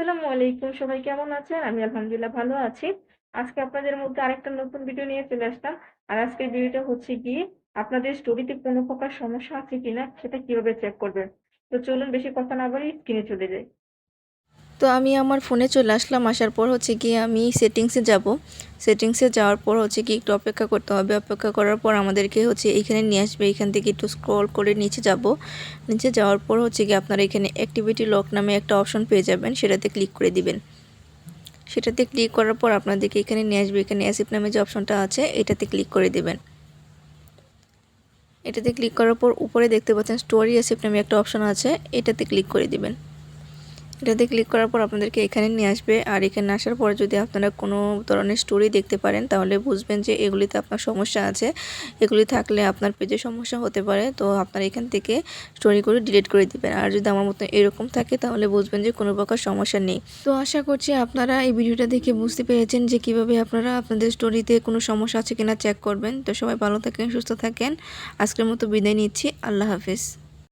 আসসালামু আলাইকুম সবাই কেমন আছেন? আমি আলহামদুলিল্লাহ ভালো আছি। আজকে আপনাদের মধ্যে আরেকটা নতুন ভিডিও নিয়ে চলে আসলাম। আর আজকের ভিডিওটা হচ্ছে গিয়ে আপনাদের স্টোরিতে কোনো প্রকার সমস্যা আছে কিনা সেটা কীভাবে চেক করবেন। তো চলুন বেশি কথা না বলি স্ক্রিনে চলে যাই। তো আমি আমার ফোনে চলে আসলাম। আসার পর হচ্ছে গিয়ে আমি সেটিংসে যাব। সেটিংসে যাওয়ার পর হচ্ছে কি একটু অপেক্ষা করতে হবে। অপেক্ষা করার পর আমাদেরকে হচ্ছে এইখানে নিয়ে আসবে। এখান থেকে একটু স্ক্রল করে নিচে যাব। নিচে যাওয়ার পর হচ্ছে গিয়ে আপনারা এখানে অ্যাক্টিভিটি লক নামে একটা অপশন পেয়ে যাবেন। সেটাতে ক্লিক করে দিবেন। সেটাতে ক্লিক করার পর আপনাদেরকে এখানে নিয়ে আসবে। এখানে অ্যাসিপ নামে যে অপশনটা আছে, এটাতে ক্লিক করে দিবেন। এটাতে ক্লিক করার পর উপরে দেখতে পাচ্ছেন স্টোরি অ্যাসিপ নামে একটা অপশন আছে, এটাতে ক্লিক করে দিবেন। এটাতে ক্লিক করার পর আপনাদেরকে এখানে নিয়ে আসবে। আর এখানে আসার পর যদি আপনারা কোনো ধরনের স্টোরি দেখতে পারেন, তাহলে বুঝবেন যে এগুলিতে আপনার সমস্যা আছে। এগুলি থাকলে আপনার পেজে সমস্যা হতে পারে। তো আপনারা এখান থেকে স্টোরিগুলো ডিলিট করে দিবেন। আর যদি আমার মতো এরকম থাকে, তাহলে বুঝবেন যে কোনো প্রকার সমস্যা নেই। তো আশা করছি আপনারা এই ভিডিওটা দেখে বুঝতে পেরেছেন যে কীভাবে আপনারা আপনাদের স্টোরিতে কোনো সমস্যা আছে কিনা চেক করবেন। তো সবাই ভালো থাকেন, সুস্থ থাকেন। আজকের মতো বিদায় নিচ্ছি। আল্লাহ হাফিজ।